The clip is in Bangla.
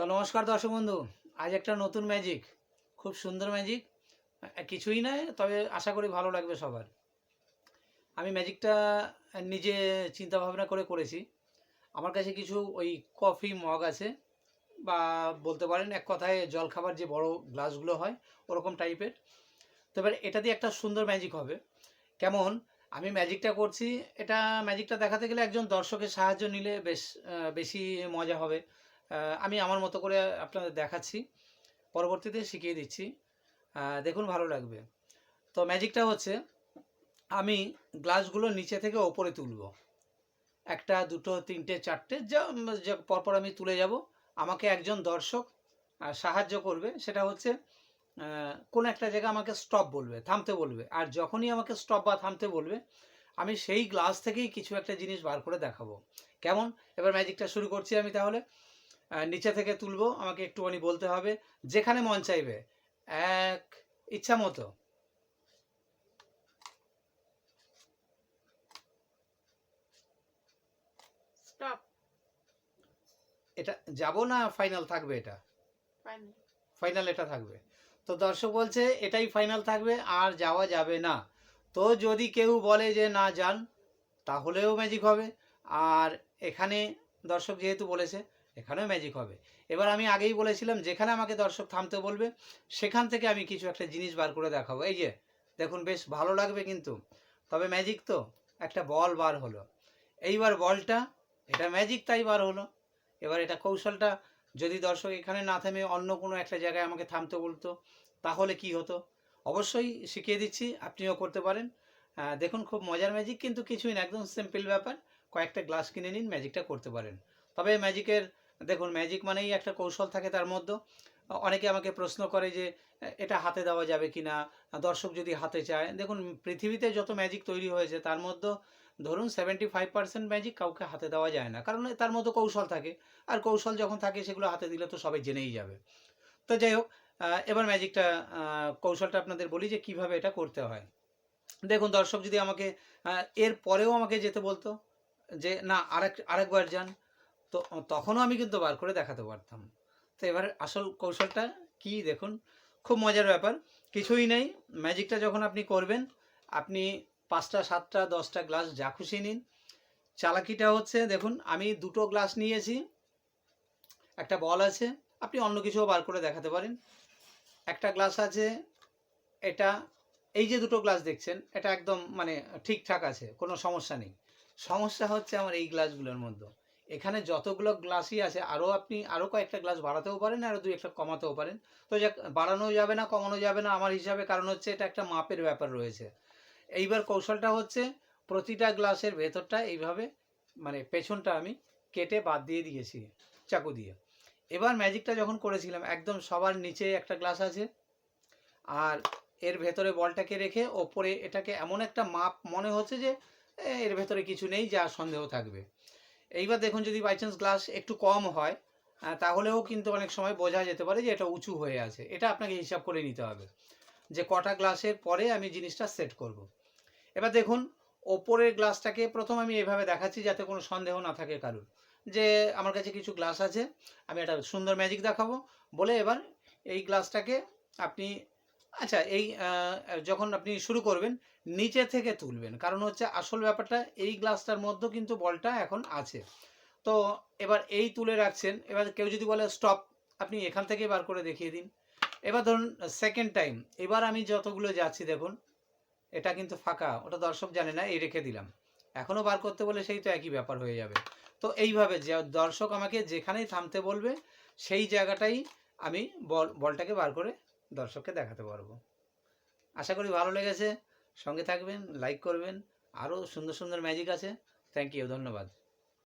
তো নমস্কার দর্শক বন্ধু, আজ একটা নতুন ম্যাজিক খুব সুন্দর ম্যাজিক কিছুই নয় তবে আশা করি ভালো লাগবে সবার। আমি ম্যাজিকটা নিজে চিন্তা ভাবনা করে করেছি। আমার কাছে কিছু ওই কফি মগ আছে, বা বলতে পারেন এক কথায় জলখাবার যে বড় গ্লাসগুলো হয়, ওরকম টাইপের তো এবার এটা দিয়ে একটা সুন্দর ম্যাজিক হবে। কেমন? আমি ম্যাজিকটা করছি, এটা ম্যাজিকটা দেখাতে গেলে একজন দর্শকের সাহায্য নিলে বেশ বেশি মজা হবে। আমি আমার মতো করে আপনাদের দেখাচ্ছি। পরবর্তীতে শিখিয়ে দিচ্ছি। দেখুন, ভালো লাগবে। তো ম্যাজিকটা হচ্ছে, আমি গ্লাসগুলো নিচে থেকে ওপরে তুলব। একটা, দুটো, তিনটে, চারটে, যা পরপর আমি তুলে যাব। আমাকে একজন দর্শক সাহায্য করবে। সেটা হচ্ছে কোনো একটা জায়গা আমাকে স্টপ বলবে, থামতে বলবে। আর যখনই আমাকে স্টপ বা থামতে বলবে, আমি সেই গ্লাস থেকেই কিছু একটা জিনিস বার করে দেখাবো। কেমন? এবার ম্যাজিকটা শুরু করছি আমি তাহলে। নিচে থেকে তুলবো আমাকে একটুখানি বলতে হবে। যেখানে মন চাইবে। এক ইচ্ছা মতো। এটা যাব না ফাইনাল থাকবে এটা? ফাইনাল এটা থাকবে। তো দর্শক বলছে এটাই ফাইনাল থাকবে আর যাওয়া যাবে না। তো যদি কেউ বলে যে না যান তাহলেও ম্যাজিক হবে। আর এখানে দর্শক যেহেতু বলেছে এখানেও ম্যাজিক হবে। এবার আমি আগেই বলেছিলাম, যেখানে আমাকে দর্শক থামতে বলবে, সেখান থেকে আমি কিছু একটা জিনিস বার করে দেখাবো। এই যে, দেখুন, বেশ ভালো লাগবে কিন্তু। তবে ম্যাজিক তো একটা বল বার হলো। এইবার বলটা, এটা ম্যাজিক তাই বার হলো। এবার এটা কৌশলটা, যদি দর্শক এখানে না থেমে, অন্য কোনো একটা জায়গায় আমাকে থামতে বলতো, তাহলে কি হতো? অবশ্যই শিখিয়ে দিচ্ছি, আপনিও করতে পারেন। দেখুন, খুব মজার ম্যাজিক কিন্তু কিছুই না, একদম সিম্পল ব্যাপার। কয়েকটা গ্লাস কিনে নিন ম্যাজিকটা করতে পারেন। তবে ম্যাজিকের দেখুন ম্যাজিক মানেই একটা কৌশল থাকে তার মধ্যে। অনেকে আমাকে প্রশ্ন করে যে, এটা হাতে দেওয়া যাবে কি না? দর্শক যদি হাতে চায়, দেখুন, পৃথিবীতে যত ম্যাজিক তৈরি হয়েছে, তার মধ্যে ধরুন সেভেন্টি ফাইভ পার্সেন্ট ম্যাজিক কাউকে হাতে দেওয়া যায় না। কারণ তার মধ্যে কৌশল থাকে, আর কৌশল যখন থাকে, সেগুলো হাতে দিলে তো সবাই জেনেই যাবে। তো যাই হোক, এবার ম্যাজিকটা কৌশলটা আপনাদের বলি যে, কীভাবে এটা করতে হয়। দেখুন, দর্শক যদি আমাকে, এর পরেও আমাকে যেতে বলতো, যে, না, আরেক, আরেকবার যান। তো তখনও আমি কিন্তু বার করে দেখাতে পারতাম। তো এবার আসল কৌশলটা কি দেখুন, খুব মজার ব্যাপার। কিছুই নেই ম্যাজিকটা যখন আপনি করবেন, আপনি পাঁচটা, সাতটা, দশটা গ্লাস যা খুশি নিন। চালাকিটা হচ্ছে, দেখুন, আমি দুটো গ্লাস নিয়েছি, একটা বল আছে, আপনি অন্য কিছুও বার করে দেখাতে পারেন। একটা গ্লাস আছে, এটা, এই যে দুটো গ্লাস দেখছেন, এটা একদম মানে ঠিকঠাক আছে, কোনো সমস্যা নেই। সমস্যা হচ্ছে আমার এই গ্লাসগুলোর মধ্যে। এখানে যতগুলো গ্লাসই আছে আরও আপনি আরও কয়েকটা গ্লাস বাড়াতেও পারেন, আর দুই একটা কমাতেও পারেন। তো যাক বাড়ানো যাবে না, কমানো যাবে না আমার হিসাবে, কারণ হচ্ছে এটা একটা মাপের ব্যাপার রয়েছে। এইবার কৌশলটা হচ্ছে, প্রতিটা গ্লাসের ভেতরটা এইভাবে মানে পেছনটা আমি কেটে বাদ দিয়ে দিয়েছি, চাকু দিয়ে। এবার ম্যাজিকটা যখন করেছিলাম, একদম সবার নিচে একটা গ্লাস আছে, আর এর ভেতরে বলটাকে রেখে ওপরে এটাকে এমন একটা মাপ, মনে হচ্ছে যে এর ভেতরে কিছু নেই, যা সন্দেহ থাকবে। এইবার দেখুন যদি বাই চান্স গ্লাস একটু কম হয় তাহলেও কিন্তু অনেক সময় বোঝা যেতে পারে যে এটা উঁচু হয়ে আছে এটা আপনাকে হিসাব করে নিতে হবে যে কটা গ্লাসের পরে আমি জিনিসটা সেট করব। এবার দেখুন, ওপরের গ্লাসটাকে প্রথম আমি এভাবে দেখাচ্ছি যাতে কোনো সন্দেহ না থাকে কারুর যে আমার কাছে কিছু গ্লাস আছে, আমি একটা সুন্দর ম্যাজিক দেখাবো বলে এবার এই গ্লাসটাকে আপনি আচ্ছা এই যখন আপনি শুরু করবেন, নিচে থেকে তুলবেন। কারণ হচ্ছে আসল ব্যাপারটা, এই গ্লাসটার মধ্যে কিন্তু বলটা এখন আছে। তো এবার এই তুলে রাখছেন। এবার কেউ যদি বলে, স্টপ আপনি এখান থেকে বার করে দেখিয়ে দিন। এবার ধরুন সেকেন্ড টাইম এবার আমি যতগুলো যাচ্ছি, দেখুন, এটা কিন্তু ফাঁকা, ওটা দর্শক জানে না, এই রেখে দিলাম। এখনও বার করতে বলে সেই তো একই ব্যাপার হয়ে যাবে। তো এইভাবে যে, দর্শক আমাকে যেখানেই থামতে বলবে, সেই জায়গাটাই আমি বল, বলটাকে বার করে দর্শককে দেখাতে পারব। আশা করি ভালো লেগেছে। সঙ্গে থাকবেন লাইক করবেন। আরও সুন্দর সুন্দর ম্যাজিক আছে। থ্যাংক ইউ ধন্যবাদ।